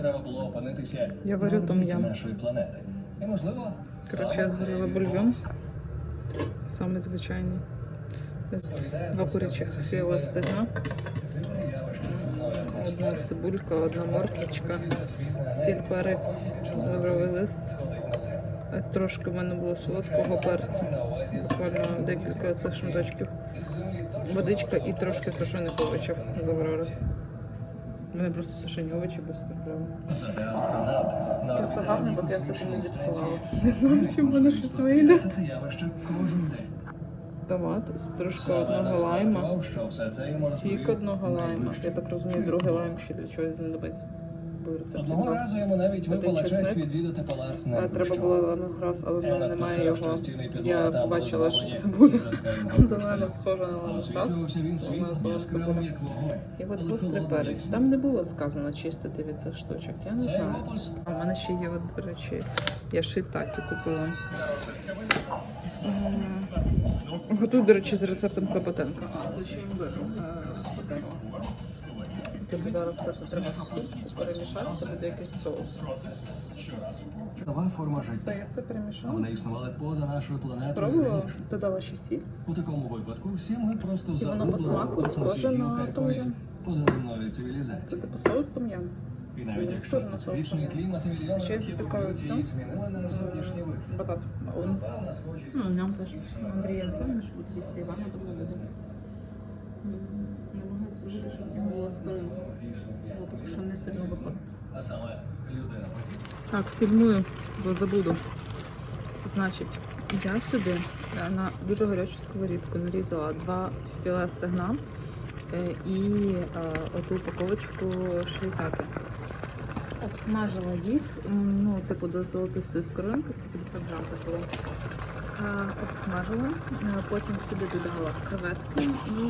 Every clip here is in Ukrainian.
треба було опинитися Я на варю орбіті том-ям. нашої планети. І можливо, Коротше, саме я це зварила і бульйон. відбулося. Саме звичайний. Два курячих усіх стегна, дивне явище земної атмосфери. одна цибулька, одна морквочка, сіль, перець, лавровий лист. Е, Трошки в мене було солодкого перцю. Буквально декілька цих шматочків. Водичка і трошки сушених овочів з аврори. У мене просто сушені овочі без проблем. Це все гарно, бо я все це не зіпсувала. Не знаю, чи в мене щось вийде. Це явище кожен день. Томат, трошки одного лайма, сік одного лайма. Я так розумію, другий лайм ще для чогось знадобиться. Бо рецепт Одного два. разу йому навіть випала честь відвідати палац А, Треба найближчого. було лемонграс, але в мене немає його. Я побачила, що зеркального зелена кришталю. схожа на вогонь. І от гострий перець. Там не було сказано чистити від цих штучок. Я не знаю. в мене ще є, от, до речі, я шитаки купила. Готую, до речі, з рецептом Клопотенка. Це ще імбиру. Типу зараз це треба перемішати, це буде якийсь соус. нова форма Все, життя. я все перемішала. Вони існували поза нашою планетою. Спробувала, раніше. додала ще сіль. У такому випадку всі ми просто І воно по загубили смаку в космосі схоже на гілка якоїсь том-ям. позаземної Це цивілізації. типу соус том-ям. І навіть Ну, якщо схоже на специфічний соус клімат і мільйони Ще я років запікаю еволюції це. змінили наш зовнішній вигляд. Батат. А он. Певна схожість Ну, ням теж. Андрія Антонович буде з'їсти Івана добре буде. Намагаюся зробити, щоб в нього була Але поки що не сильно виходить. Так, фільмую, бо забуду. Значить, я сюди е, на дуже гарячу сковорідку нарізала два філе стегна е, і е, оту упаковочку шийтаки. Обсмажила їх, ну, типу, до золотистої скоринки, 150 грам так було. Е, Обсмажила, е, потім сюди додала креветки і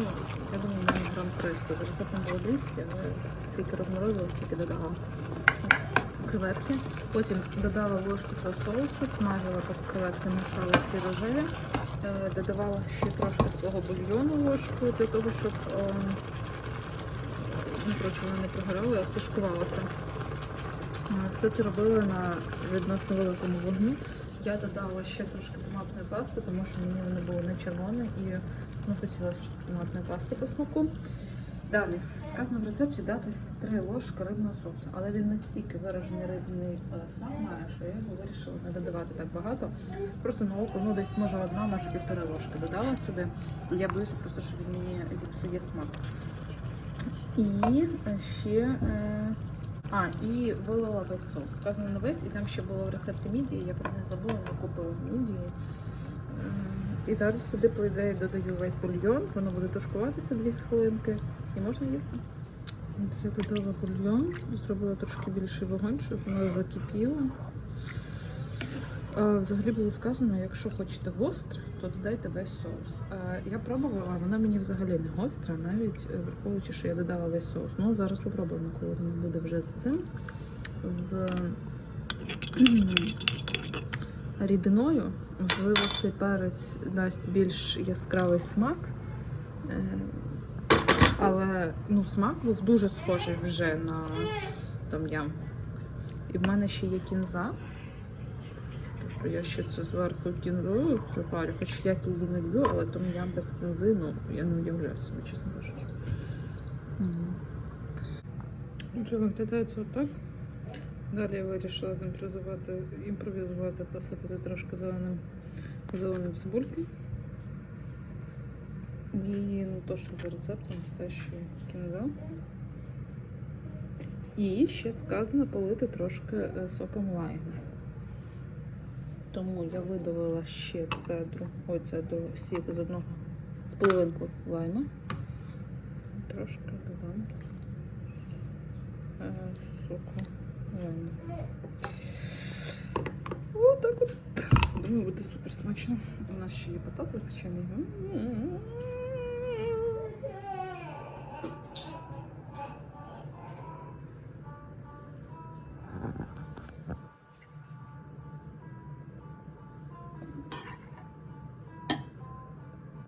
я думаю, мені грам 300. За рецептом було 200, але скільки розморозила, тільки додала креветки. Потім додала ложку цього соусу, смажила поки креветки мішала всі рожеві. Е, Додавала ще трошки свого бульйону ложку для того, щоб ем, ну, коротше, вони не прогорали, а тушкувалося. Е, Все це робила на відносно великому вогні. Я додала ще трошки томатної пасти, тому що мені воно було не червоне і не хотілося томатної пасти по смаку. Далі сказано в рецепті дати 3 ложки рибного соусу, але він настільки виражений рибний е, смак має, що я його вирішила не додавати так багато. Просто на око, ну десь може одна, може півтори ложки додала сюди. Я боюся просто, що він мені зіпсує смак. І е, ще. А, і вилила весь соус. Сказано на весь, і там ще було в рецепті мідії, я про не забула, не купила в мідії. І зараз туди, по ідеї, додаю весь бульйон, воно буде тушкуватися 2 хвилинки і можна їсти. От я додала бульйон, зробила трошки більший вогонь, щоб воно закипіло. Е, Взагалі було сказано, якщо хочете гостре, то додайте весь соус. Е, Я пробувала, вона мені взагалі не гостра, навіть е, враховуючи, що я додала весь соус. Ну, зараз попробуємо, коли воно буде вже з цим. З рідиною. Можливо, цей перець дасть більш яскравий смак. Але ну, смак був дуже схожий вже на том-ям. І в мене ще є кінза. Тобто Я ще це зверху кінзою припарю, хоч я її не люблю, але том-ям без кінзи, ну, я не уявляю собі, чесно кажучи. Мгм. Отже, виглядає це отак. Далі я вирішила зімпровізувати, імпровізувати, посипати трошки зеленим, зеленим цибульки. І ну, то, що за рецептом, все ще кінза. І ще сказано полити трошки е, соком лайму. Тому я видавила ще цедру, ой, цедру сік з одного, з половинку лайма. Трошки додам соку соку Ось Отак от. Думаю, буде супер смачно. У нас ще є батат запечений.